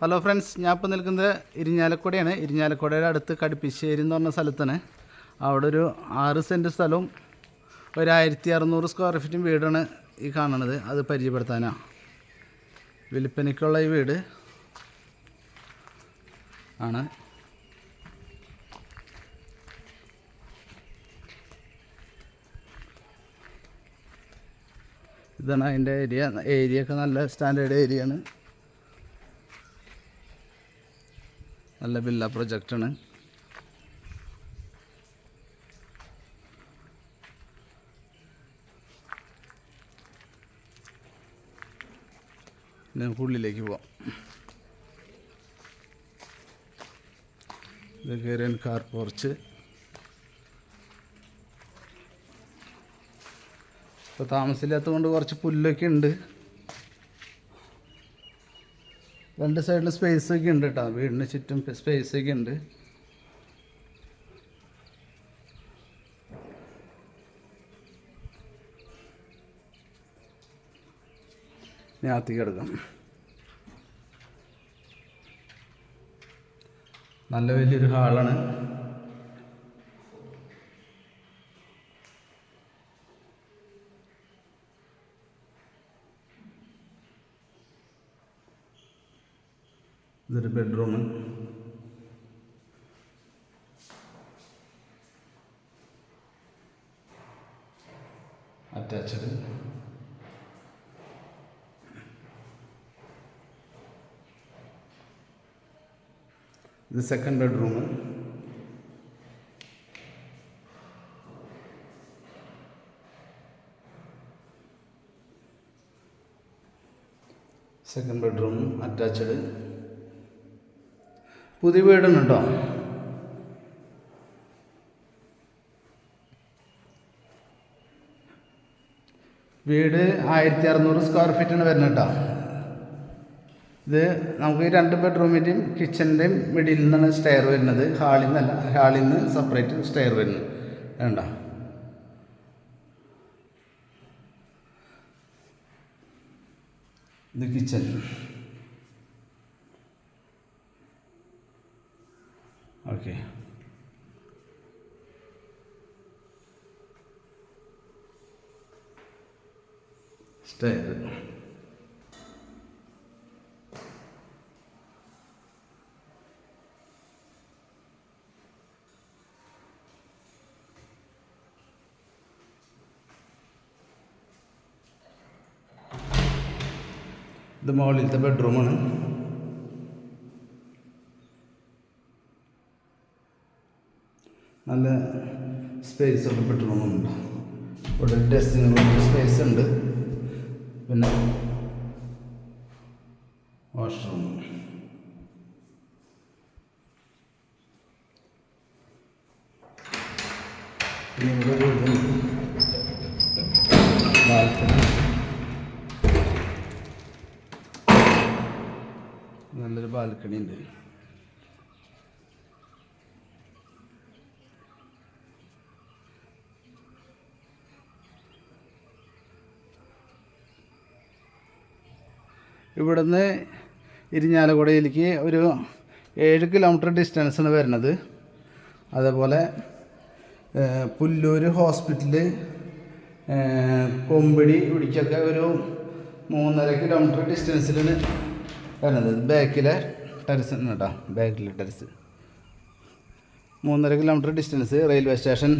Hello friends ഞാൻ ഇപ്പോൾ നിൽക്കുന്നത് ഇരിഞ്ഞാലക്കുടയാണ്. ഇരിഞ്ഞാലക്കുടയുടെ അടുത്ത് കടുപ്പിശ്ശേരി എന്ന് പറഞ്ഞ സ്ഥലത്താണ്. അവിടെ ഒരു ആറ് സെന്റ് സ്ഥലവും ഒരു ആയിരത്തി അറുന്നൂറ് സ്ക്വയർ ഫീറ്റും വീടാണ് ഈ കാണുന്നത്. അത് പരിചയപ്പെടുത്താനാണ് വിൽപ്പനയ്ക്കുള്ള ഈ വീട് ആണ്. ഇതാണ് അതിന്റെ ഏരിയ ഏരിയ ഒക്കെ നല്ല സ്റ്റാൻഡേർഡ് ഏരിയ ആണ്. നല്ല വില്ല പ്രൊജക്റ്റാണ് നമുക്ക് ഉള്ളിലേക്ക് പോവാം. ഇത് കാർ പോർച്ച് ഇപ്പോൾ താമസമില്ലാത്തത് കൊണ്ട് കുറച്ച് പുല്ലൊക്കെ ഉണ്ട്. രണ്ട് സൈഡിൽ സ്പേസ് ഒക്കെ ഉണ്ട് കേട്ടോ വീടിന് ചുറ്റും സ്പേസ് ഒക്കെ ഉണ്ട്. ഞാത്തി കിടക്കാം. നല്ല വലിയൊരു ഹാളാണ്. ഇതൊരു ബെഡ്റൂം അറ്റാച്ച്ഡ് ഇത് second bedroom second bedroom attached പുതിയ വീടാണ് കേട്ടോ വീട് ആയിരത്തി അറുന്നൂറ് സ്ക്വയർ ഫീറ്റാണ് വരുന്നത് കേട്ടോ. ഇത് നമുക്ക് ഈ രണ്ട് ബെഡ്റൂമിന്റെയും കിച്ചന്റെയും മിഡിൽ നിന്നാണ് സ്റ്റെയർ വരുന്നത്. ഹാളിൽ നിന്നല്ല ഹാളിൽ നിന്ന് സെപ്പറേറ്റ് സ്റ്റെയർ വരുന്നത്. വേണ്ട ഇത് കിച്ചൺ ഓക്കെ സ്റ്റെയർ ഇത് മുകളിലത്തെ ബെഡ്റൂമാണ് നല്ല സ്പേസ് ഒക്കെ ബെഡ്റൂമുണ്ട് ഇവിടെ ഡ്രസ്സിങ് സ്പേസ് ഉണ്ട്. പിന്നെ വാഷ്റൂം പിന്നെ ഇവിടെ ഒരു ബാൽക്കണി. നല്ലൊരു ബാൽക്കണി ഉണ്ട് ഇവിടുന്ന് ഇരിഞ്ഞാലക്കുടയിലേക്ക് ഒരു ഏഴ് കിലോമീറ്റർ ഡിസ്റ്റൻസാണ് വരുന്നത്. അതേപോലെ പുല്ലൂർ ഹോസ്പിറ്റൽ ഏഹ്, കൊമ്പിടി ഇവിടേക്കൊക്കെ ഒരു മൂന്നര കിലോമീറ്റർ ഡിസ്റ്റൻസിലാണ് വരുന്നത്. ബാക്കിലെ ടെറസ് കേട്ടോ ബാക്കിലെ ടെറസ് മൂന്നര കിലോമീറ്റർ ഡിസ്റ്റൻസ് റെയിൽവേ സ്റ്റേഷൻ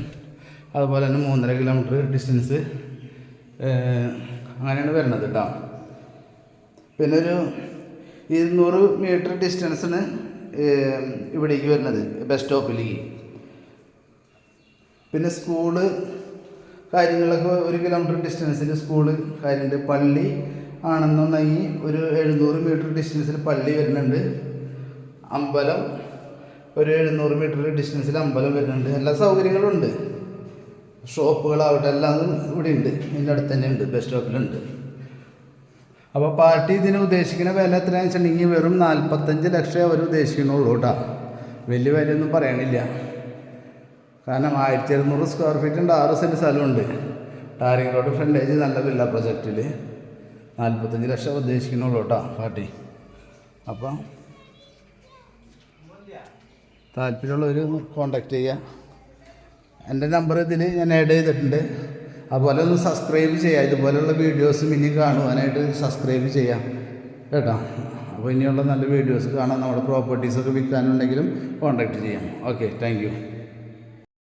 അതുപോലെ തന്നെ മൂന്നര കിലോമീറ്റർ ഡിസ്റ്റൻസ് അങ്ങനെയാണ് വരുന്നത് കേട്ടോ. പിന്നെ ഒരു ഇരുന്നൂറ് മീറ്റർ ഡിസ്റ്റൻസിന് ഇവിടേക്ക് വരുന്നത് ബസ് സ്റ്റോപ്പിലേക്ക് പിന്നെ സ്കൂൾ കാര്യങ്ങളൊക്കെ ഒരു കിലോമീറ്റർ ഡിസ്റ്റൻസിൽ സ്കൂൾ കാര്യമുണ്ട് പള്ളി ആണെന്നുണ്ടെങ്കിൽ ഒരു എഴുന്നൂറ് മീറ്റർ ഡിസ്റ്റൻസിൽ പള്ളി വരുന്നുണ്ട്. അമ്പലം ഒരു എഴുന്നൂറ് മീറ്റർ ഡിസ്റ്റൻസിൽ അമ്പലം വരുന്നുണ്ട്. എല്ലാ സൗകര്യങ്ങളും ഉണ്ട്. ഷോപ്പുകളാവട്ടെ എല്ലാം ഇവിടെ ഉണ്ട് ഇതിന്റെ അടുത്ത് തന്നെ ഉണ്ട് ബസ് സ്റ്റോപ്പിലുണ്ട് അപ്പോൾ പാർട്ടി ഇതിന് ഉദ്ദേശിക്കുന്ന വില എത്രയാണെന്ന് വെച്ചിട്ടുണ്ടെങ്കിൽ വെറും നാൽപ്പത്തഞ്ച് ലക്ഷം അവർ ഉദ്ദേശിക്കുന്നുള്ളൂ കേട്ടോ. വലിയ വിലയൊന്നും പറയണില്ല. കാരണം ആയിരത്തി അറുന്നൂറ് സ്ക്വയർ ഉണ്ട് ആറ് സെന്റ് സ്ഥലമുണ്ട്. ടാരിങ് റോഡ് ഫ്രണ്ടേജ് നല്ല വില്ല പ്രൊജക്റ്റിൽ നാൽപ്പത്തഞ്ച് ലക്ഷം ഉദ്ദേശിക്കുന്നുള്ളൂ കേട്ടോ പാർട്ടി. അപ്പം താല്പര്യമുള്ളവർ കോണ്ടാക്ട് ചെയ്യുക എന്റെ നമ്പർ ഇതിൽ ഞാൻ ആഡ് ചെയ്തിട്ടുണ്ട്. അതുപോലെ ഒന്ന് സബ്സ്ക്രൈബ് ചെയ്യുക ഇതുപോലെയുള്ള വീഡിയോസ് ഇനി കാണുവാനായിട്ട് സബ്സ്ക്രൈബ് ചെയ്യാം. കേട്ടോ? അപ്പോൾ ഇനിയുള്ള നല്ല വീഡിയോസ് കാണാൻ നമ്മുടെ പ്രോപ്പർട്ടീസൊക്കെ വിൽക്കാനുണ്ടെങ്കിലും കോൺടാക്റ്റ് ചെയ്യാം. Okay thank